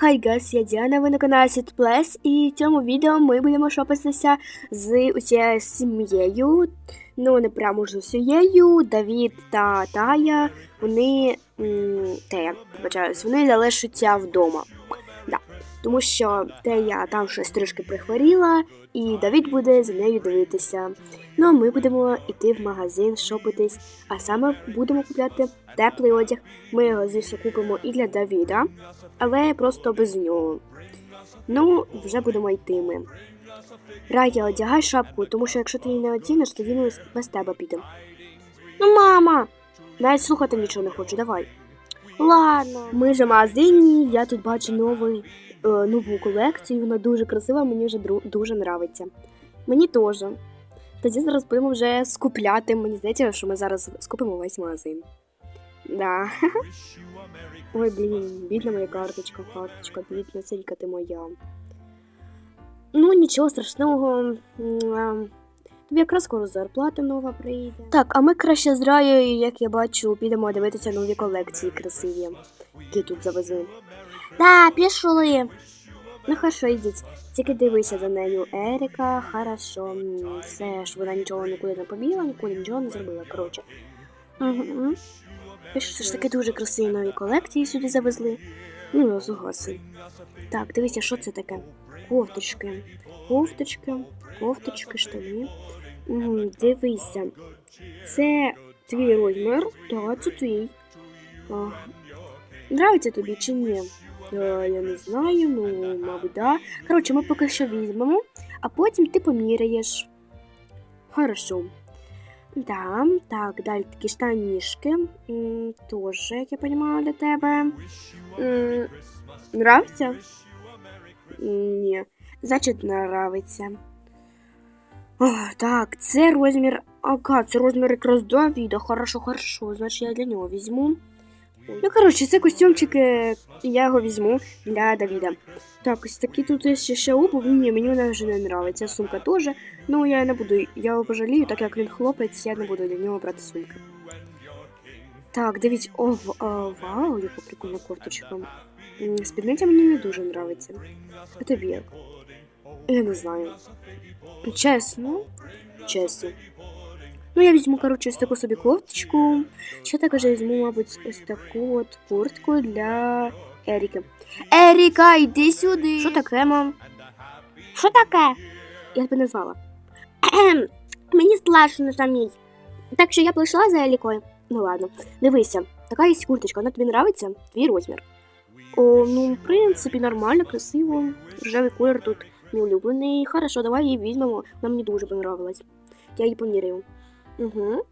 Хай гас, я Діана, ви на каналі Сітплес, і в цьому відео ми будемо шопитися з усією сім'єю. Ну, не прямо ж з усією. Давід та Тая, вони. м, Тея, вибачаюсь, вони залишаться вдома. Тому що Тея там щось трішки прихворіла, і Давід буде за нею дивитися. Ну а ми будемо йти в магазин шопитись, а саме будемо купляти теплий одяг. Ми його, звісно, купимо і для Давіда, але просто без нього. Ну, вже будемо йти ми. Рая, одягай шапку, тому що якщо ти її не одінеш, тоді ми без тебе підемо. Ну, мама! Навіть слухати нічого не хочу, давай. Ладно. Ми ж в магазині, я тут бачу новий, нову колекцію, вона дуже красива, мені вже дуже нравиться. Мені теж. Тоді зараз будемо вже скупляти. Мені здається, що ми зараз скупимо весь магазин. Да. Ой, блін, бідна моя карточка, карточка, бідна, силька ти моя. Ну, нічого страшного. Тобі якраз скоро зарплата нова прийде. Так, а ми краще з Раєю, як я бачу, підемо дивитися нові колекції красиві, які тут завезли. Да, пішли. Ну хорошо, йдіть. Тільки дивися за нею. Еріка, хорошо. Все ж вона нічого нікуди не побігла, нікуди нічого не зробила. Коротше. Угу. Все ж таки дуже красиві нові колекції сюди завезли. Ну, згоден. Так, дивися, що це таке? Кофточки. Кофточки, кофточки, штани. Угу, дивися. Це твій розмір, так, це твій. Нравиться тобі чи ні? Е, я не знаю, ну, мабуть, да. Коротше, ми поки що візьмемо, а потім ти поміряєш. Хорошо. Да, так, далі такі штанішки. Тоже, як я розумію, для тебе. М, Нравиться? Ні. Значить, нравиться. О, так, це розмір. Ага, це розмір якраз Давіда. Хорошо, хорошо. Значить, я для нього візьму. Ну, коротше, це костюмчик, і я його візьму для Давіда. Так, ось такі тут ще, ще обув. Ні, мені вона вже не нравиться. Сумка теж. Ну, я не буду, я його пожалію, так як він хлопець, я не буду для нього брати сумки. Так, дивіться, о, а, вау, яка прикольна кофточка. Спідниця мені не дуже нравиться. А тобі як? Я не знаю. Чесно, чесно. Ну, я візьму, коротше, ось таку собі кофточку. Ще також я візьму, мабуть, ось таку от куртку для Еріки. Еріка, йди сюди. Що таке, мам? Що таке? Я тебе назвала. Мені страшно самій. Так що я прийшла за Елікою. Ну ладно, дивися, така є курточка, вона тобі нравиться? Твій розмір. О, ну, в принципі, нормально, красиво. Рожевий колір тут мій улюблений. Хорошо, давай її візьмемо. Вона мені дуже понравилась. Я її поміряю. Угу.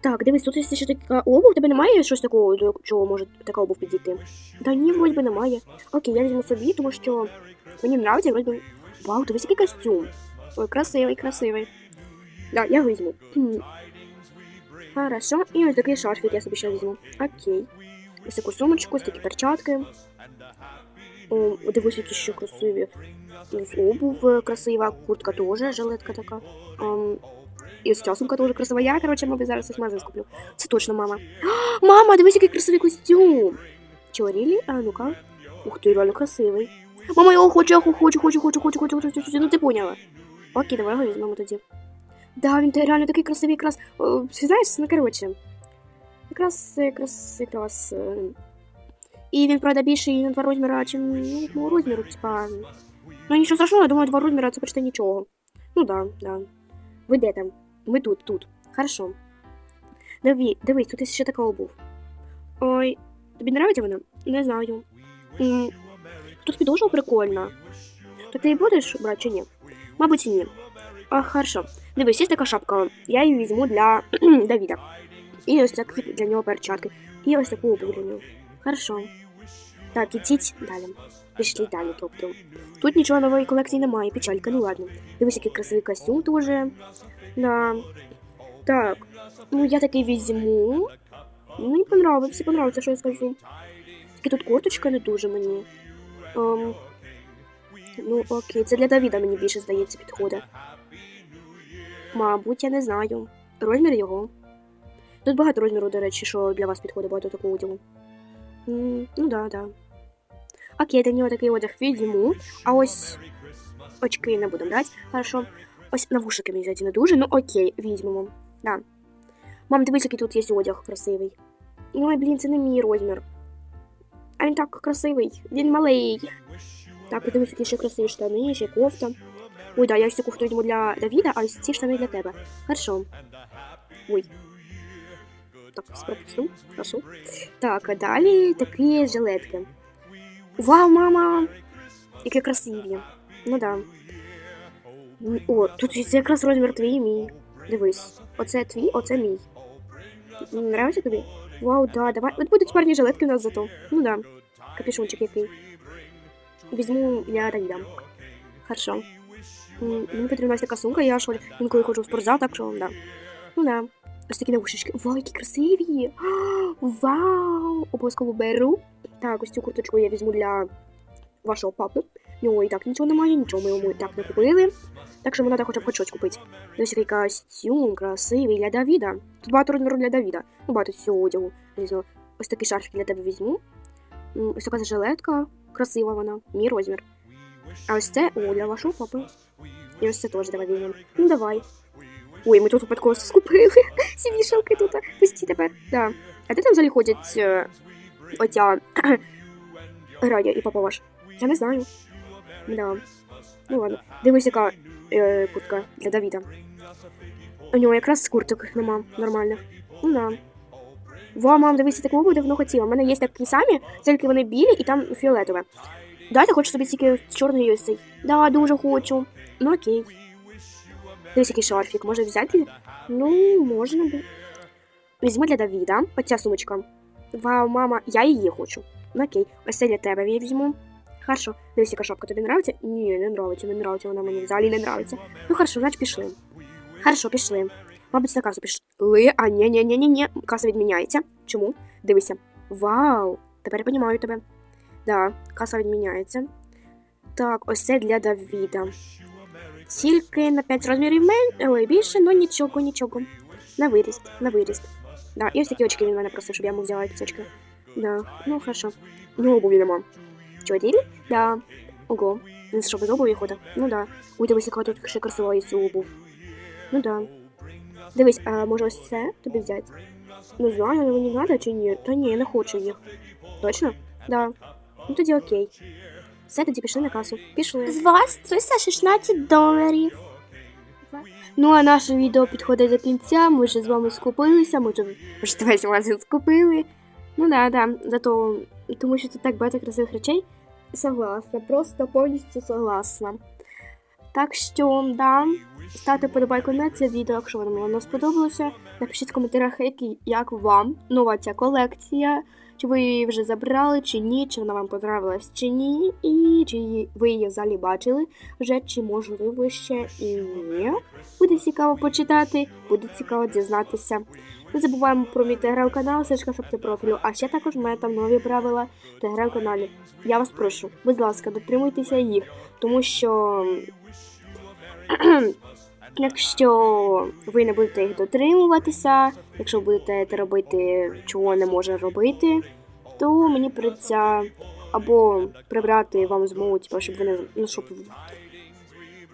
Так, дивись, тут є ще така обув. Тебе немає щось такого, до чого може така обув підійти? Та ні, вроді би немає. Окей, я візьму собі, тому що мені нравиться, вроді би. Вау, дивись, який костюм. Ой, красивий, красивий. Да, я візьму. Хм. Хорошо, і ось такий шарфік я собі ще візьму. Окей. Ось таку сумочку, ось такі перчатки. О, дивись, які ще красиві. Ось обув е, красива, куртка теж, жилетка така. Ем, і ось ця сумка теж красива. Я, коротше, мабуть, зараз ось магазин скуплю. Це точно мама. Мама, дивись, який красивий костюм. Чого, Рілі? А ну-ка. Ух ти, реально красивий. Мама, я його хочу, я його хочу, хочу, хочу, хочу, хочу, хочу, хочу. Ну ти поняла. Окей, давай його візьмемо тоді. Да, він реально такий красивий якраз. О, знаєш, ну коротше. Якраз, якраз, якраз. е, І він, правда, більший на два розміри, чим ну, мого розміру, типа. Ну нічого страшного, я думаю, два розміри це почти нічого. Ну да, да. Ви де там? Ми тут, тут. Хорошо. Диві, дивись, тут ще така обув. Ой, тобі нравиться вона? Не знаю. М, Тут підошва прикольна. То ти її будеш брати чи ні? Мабуть, ні. А, хорошо. Дивись, є така шапка. Я її візьму для Давіда. І ось такі для нього перчатки. І ось таку обув для. Хорошо. Так, ідіть далі. Пішли далі, тобто. Тут нічого нової колекції немає, печалька, ну ладно. Дивись, який красивий костюм теж. Да. Так. Ну, я такий візьму. Мені понравиться, понравиться, що я скажу. Тільки тут курточка не дуже мені. Ем, ну, окей, це для Давіда мені більше здається підходить. Мабуть, я не знаю. Розмір його. Тут багато розміру, до речі, що для вас підходить багато такого одягу. М, Ну да, да. Окей, для нього такий одяг візьму. А ось очки не будемо брати. Хорошо. Ось навушники мені взяти не дуже. Ну окей, візьмемо. Да. Мам, дивись, який тут є одяг красивий. Ну, блін, це не мій розмір. А він так красивий, він малий. Так, подивись, які ще красиві штани, ще кофта. Ой, да, я ось цю кофту візьму для Давіда, а ось ці штани для тебе. Хорошо. Ой. Так, пропусту. Хорошо. Так, а далі такі жилетки. Вау, мама! Які красиві. Ну да. О, тут це якраз розмір твій і мій. Дивись. Оце твій, оце мій. Нравиться тобі? Вау, да, давай. От будуть парні жилетки у нас зато. Ну да. Капюшончик який. Візьму для Давіда. Хорошо. Мені потрібна така сумка, я ж інколи ходжу в спортзал, так що да. Ну да. Ось такі навушечки. Вау, які красиві! Вау! Обов'язково беру. Так, ось цю курточку я візьму для вашого папи. Нього і так нічого немає, нічого ми йому і так не купили. Так що мені треба б хоч щось купити. Ось який костюм красивий для Давіда. Тут багато розміру для Давіда. Ну, багато всього одягу. Різного. Ось такий шарфик для тебе візьму. Ось така жилетка. Красива вона. Мій розмір. А ось це о, для вашого папи. І ось це теж давай візьмемо. Ну давай. Ой, ми тут випадково скупили. Всі вішалки тут пусті тепер. Да. А де там взагалі ходять е, оця Радя і папа ваш? Я не знаю. Да. Ну ладно. Дивись, яка е, куртка для Давіда. У нього якраз курток нема нормальних. Ну да. Во, мам, дивися, такого буде давно хотіла. У мене є такі самі, тільки вони білі і там фіолетове. Да, ти хочеш собі тільки чорний ось цей? Да, дуже хочу. Ну окей. Дивись, який шарфік, може взяти? Ну, можна би. Візьму для Давіда. Оця сумочка. Вау, мама, я її хочу. Ну окей, ось це для тебе я візьму. Хорошо. Дивись, яка шапка тобі нравиться? Ні, не нравиться, не нравиться, вона мені взагалі не нравиться. Ну хорошо, значить пішли. Хорошо, пішли. Мабуть, на касу пішли. А, ні, ні, ні, ні, ні. Каса відміняється. Чому? Дивися. Вау! Тепер я розумію тебе. Да, каса відміняється. Так, ось це для Давіда. Тільки на 5 розмірів мен... Ой, більше, ну нічого, нічого. На виріст, на виріст. Да, і ось такі очки він мене просив, щоб я йому взяла якісь очки. Да, ну хорошо. Ну, обуві нема. Чотири? Да. Ого. Він що, без обуві ходить? Ну да. Ой, дивись, яка тут ще красива є обув. Ну да. Дивись, а може ось це тобі взяти? Не знаю, але мені треба чи ні? Та ні, я не хочу їх. Точно? Да. Ну тоді окей. Все, тоді пішли на касу. Пішли. З вас 316 доларів. Ну, а наше відео підходить до кінця. Ми вже з вами скупилися, ми вже, вже весь магазин скупили. Ну да, да. Зато тому що тут так багато красивих речей. Согласна, просто повністю согласна. Так що, да, ставте подобайку на це відео, якщо вам воно сподобалося. Напишіть в коментарях, як вам нова ця колекція. Чи ви її вже забрали, чи ні, чи вона вам понравилась, чи ні, і чи ви її взагалі бачили вже, чи можливо ще і ні. Буде цікаво почитати, буде цікаво дізнатися. Не забуваємо про мій телеграм-канал, сечка шапти профілю, а ще також в мене там нові правила в телеграм-каналі. Я вас прошу, будь ласка, дотримуйтеся їх, тому що. Якщо ви не будете їх дотримуватися, якщо будете те робити, чого не може робити, то мені придеться або прибрати вам змогу, типу, щоб ви не ну, щоб,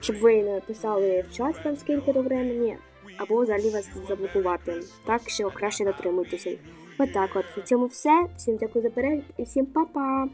щоб ви не писали в чат там скільки до времени, або взагалі вас заблокувати. Так що краще дотримуйтеся. Отак от. На цьому все. Всім дякую за перегляд і всім па-па!